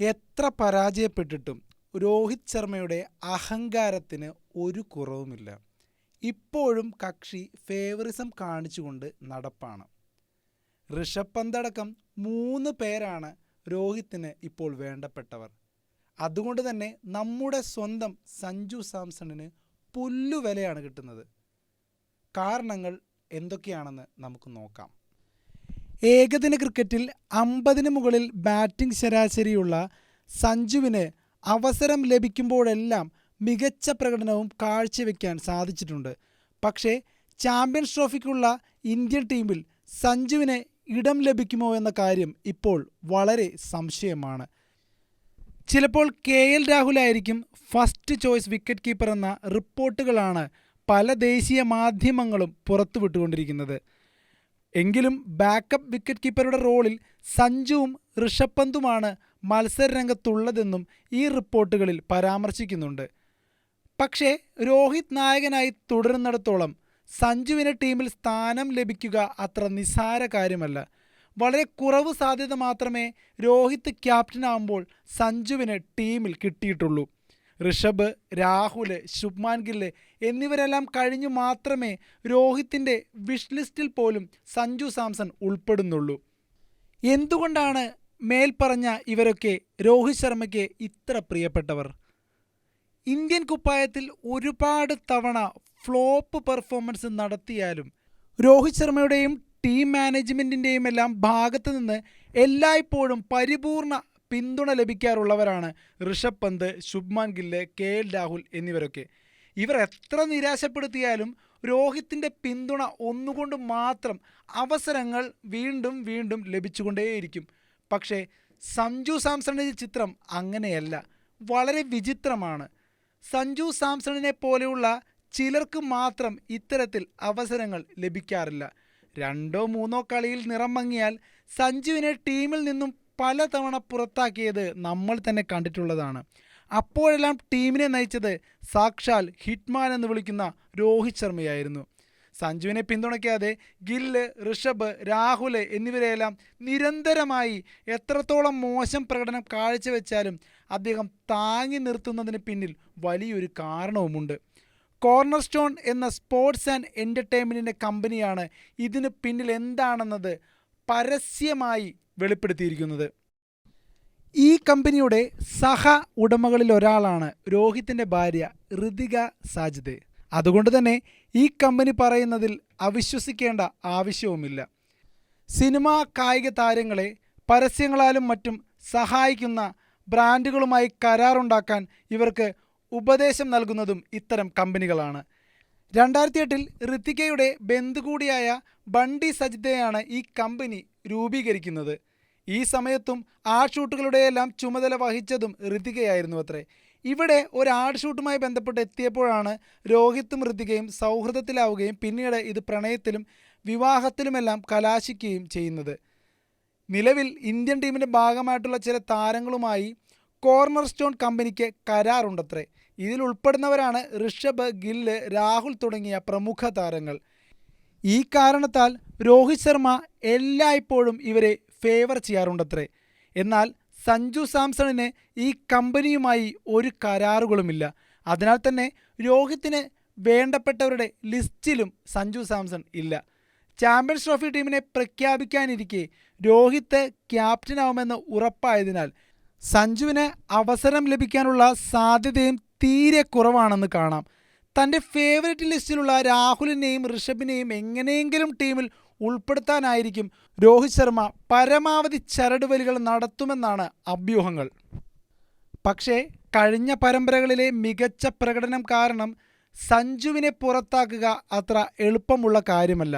എത്ര പരാജയപ്പെട്ടിട്ടും രോഹിത് ശർമ്മയുടെ അഹങ്കാരത്തിന് ഒരു കുറവുമില്ല. ഇപ്പോഴും കക്ഷി ഫേവറിസം കാണിച്ചുകൊണ്ട് നടപ്പാണ്. ഋഷഭ് പന്തടക്കം മൂന്ന് പേരാണ് രോഹിത്തിന് ഇപ്പോൾ വേണ്ടപ്പെട്ടവർ. അതുകൊണ്ട് തന്നെ നമ്മുടെ സ്വന്തം സഞ്ജു സാംസണിന് പുല്ലുവിലയാണ് കിട്ടുന്നത്. കാരണങ്ങൾ എന്തൊക്കെയാണെന്ന് നമുക്ക് നോക്കാം. ഏകദിന ക്രിക്കറ്റിൽ അമ്പതിന് മുകളിൽ ബാറ്റിംഗ് ശരാശരിയുള്ള സഞ്ജുവിന് അവസരം ലഭിക്കുമ്പോഴെല്ലാം മികച്ച പ്രകടനവും കാഴ്ചവെക്കാൻ സാധിച്ചിട്ടുണ്ട്. പക്ഷേ ചാമ്പ്യൻസ് ട്രോഫിക്കുള്ള ഇന്ത്യൻ ടീമിൽ സഞ്ജുവിന് ഇടം ലഭിക്കുമോ എന്ന കാര്യം ഇപ്പോൾ വളരെ സംശയമാണ്. ചിലപ്പോൾ കെ എൽ രാഹുലായിരിക്കും ഫസ്റ്റ് ചോയ്സ് വിക്കറ്റ് കീപ്പർ എന്ന റിപ്പോർട്ടുകളാണ് പല ദേശീയ മാധ്യമങ്ങളും പുറത്തുവിട്ടുകൊണ്ടിരിക്കുന്നത്. എങ്കിലും ബാക്കപ്പ് വിക്കറ്റ് കീപ്പറുടെ റോളിൽ സഞ്ജുവും ഋഷഭ് പന്തുമാണ് മത്സരരംഗത്തുള്ളതെന്നും ഈ റിപ്പോർട്ടുകളിൽ പരാമർശിക്കുന്നുണ്ട്. പക്ഷേ രോഹിത് നായകനായി തുടരുന്നിടത്തോളം സഞ്ജുവിന് ടീമിൽ സ്ഥാനം ലഭിക്കുക അത്ര നിസ്സാര കാര്യമല്ല. വളരെ കുറവ് സാധ്യത മാത്രമേ രോഹിത് ക്യാപ്റ്റനാകുമ്പോൾ സഞ്ജുവിന് ടീമിൽ കിട്ടിയിട്ടുള്ളൂ. ഋഷഭ് രാഹുൽ ശുഭ്മാൻ ഗില്ല് എന്നിവരെല്ലാം കഴിഞ്ഞു മാത്രമേ രോഹിത്തിന്റെ വിഷ് ലിസ്റ്റിൽ പോലും സഞ്ജു സാംസൺ ഉൾപ്പെടുന്നുള്ളൂ. എന്തുകൊണ്ടാണ് മേൽപ്പറഞ്ഞ ഇവരൊക്കെ രോഹിത് ശർമ്മയ്ക്ക് ഇത്ര പ്രിയപ്പെട്ടവർ? ഇന്ത്യൻ കുപ്പായത്തിൽ ഒരുപാട് തവണ ഫ്ലോപ്പ് പെർഫോമൻസ് നടത്തിയാലും രോഹിത് ശർമ്മയുടെയും ടീം മാനേജ്മെന്റിന്റെയും എല്ലാം ഭാഗത്തു നിന്ന് എല്ലായ്പ്പോഴും പരിപൂർണ പിന്തുണ ലഭിക്കാറുള്ളവരാണ് ഋഷഭ് പന്ത് ശുഭ്മാൻ ഗില്ല് കെ എൽ രാഹുൽ എന്നിവരൊക്കെ. ഇവർ എത്ര നിരാശപ്പെടുത്തിയാലും രോഹിത്തിന്റെ പിന്തുണ ഒന്നുകൊണ്ട് മാത്രം അവസരങ്ങൾ വീണ്ടും വീണ്ടും ലഭിച്ചുകൊണ്ടേയിരിക്കും. പക്ഷേ സഞ്ജു സാംസണിന്റെ ചിത്രം അങ്ങനെയല്ല വളരെ വിചിത്രമാണ്. സഞ്ജു സാംസണിനെ പോലെയുള്ള ചിലർക്ക് മാത്രം ഇത്തരത്തിൽ അവസരങ്ങൾ ലഭിക്കാറില്ല. രണ്ടോ മൂന്നോ കളിയിൽ നിറം മങ്ങിയാൽ സഞ്ജുവിനെ ടീമിൽ നിന്നും പലതവണ പുറത്താക്കിയത് നമ്മൾ തന്നെ കണ്ടിട്ടുള്ളതാണ്. അപ്പോഴെല്ലാം ടീമിനെ നയിച്ചത് സാക്ഷാൽ ഹിറ്റ്മാൻ എന്ന് വിളിക്കുന്ന രോഹിത് ശർമ്മയായിരുന്നു. സഞ്ജുവിനെ പിന്തുണയ്ക്കാതെ ഗില്ല് ഋഷഭ് രാഹുൽ എന്നിവരെയെല്ലാം നിരന്തരമായി എത്രത്തോളം മോശം പ്രകടനം കാഴ്ചവെച്ചാലും അദ്ദേഹം താങ്ങി നിർത്തുന്നതിന് പിന്നിൽ വലിയൊരു കാരണവുമുണ്ട്. കോർണർ സ്റ്റോൺ എന്ന സ്പോർട്സ് ആൻഡ് എന്റർടൈൻമെന്റിന്റെ കമ്പനിയാണ് ഇതിന് പിന്നിൽ എന്താണെന്നത് പരസ്യമായി വെളിപ്പെടുത്തിയിരിക്കുന്നത്. ഈ കമ്പനിയുടെ സഹ ഉടമകളിൽ ഒരാളാണ് രോഹിത്തിന്റെ ഭാര്യ ഋതിക സാജിദ്. അതുകൊണ്ട് തന്നെ ഈ കമ്പനി പറയുന്നതിൽ അവിശ്വസിക്കേണ്ട ആവശ്യവുമില്ല. സിനിമാ കായിക താരങ്ങളെ പരസ്യങ്ങളാലും മറ്റും സഹായിക്കുന്ന ബ്രാൻഡുകളുമായി കരാറുണ്ടാക്കാൻ ഇവർക്ക് ഉപദേശം നൽകുന്നതും ഇത്തരം കമ്പനികളാണ്. രണ്ടായിരത്തി എട്ടിൽ ഋത്തികയുടെ ബന്ധു കൂടിയായ ബണ്ടി സജിതയാണ് ഈ കമ്പനി രൂപീകരിക്കുന്നത്. ഈ സമയത്തും ആഡ് ഷൂട്ടുകളുടെയെല്ലാം ചുമതല വഹിച്ചതും ഋതികയായിരുന്നു അത്രേ. ഇവിടെ ഒരു ആഡ് ഷൂട്ടുമായി ബന്ധപ്പെട്ട് എത്തിയപ്പോഴാണ് രോഹിത്തും ഋതികയും സൗഹൃദത്തിലാവുകയും പിന്നീട് ഇത് പ്രണയത്തിലും വിവാഹത്തിലുമെല്ലാം കലാശിക്കുകയും ചെയ്യുന്നത്. നിലവിൽ ഇന്ത്യൻ ടീമിന്റെ ഭാഗമായിട്ടുള്ള ചില താരങ്ങളുമായി കോർണർ സ്റ്റോൺ കമ്പനിക്ക് കരാറുണ്ടത്രേ. ഇതിൽ ഉൾപ്പെടുന്നവരാണ് ഋഷഭ് ഗില്ല് രാഹുൽ തുടങ്ങിയ പ്രമുഖ താരങ്ങൾ. ഈ കാരണത്താൽ രോഹിത് ശർമ്മ എല്ലായ്പ്പോഴും ഇവരെ ഫേവർ ചെയ്യാറുണ്ടത്രേ. എന്നാൽ സഞ്ജു സാംസണിന് ഈ കമ്പനിയുമായി ഒരു കരാറുകളുമില്ല. അതിനാൽ തന്നെ രോഹിത്തിന് വേണ്ടപ്പെട്ടവരുടെ ലിസ്റ്റിലും സഞ്ജു സാംസൺ ഇല്ല. ചാമ്പ്യൻസ് ട്രോഫി ടീമിനെ പ്രഖ്യാപിക്കാനിരിക്കെ രോഹിത്ത് ക്യാപ്റ്റനാവുമെന്ന് ഉറപ്പായതിനാൽ സഞ്ജുവിന് അവസരം ലഭിക്കാനുള്ള സാധ്യതയും തീരെ കുറവാണെന്ന് കാണാം. തന്റെ ഫേവറേറ്റ് ലിസ്റ്റിലുള്ള രാഹുലിനെയും ഋഷഭിനെയും എങ്ങനെയെങ്കിലും ടീമിൽ ഉൾപ്പെടുത്താനായിരിക്കും രോഹിത് ശർമ്മ പരമാവധി ചരടുവലികൾ നടത്തുമെന്നാണ് അഭ്യൂഹങ്ങൾ. പക്ഷേ കഴിഞ്ഞ പരമ്പരകളിലെ മികച്ച പ്രകടനം കാരണം സഞ്ജുവിനെ പുറത്താക്കുക അത്ര എളുപ്പമുള്ള കാര്യമല്ല.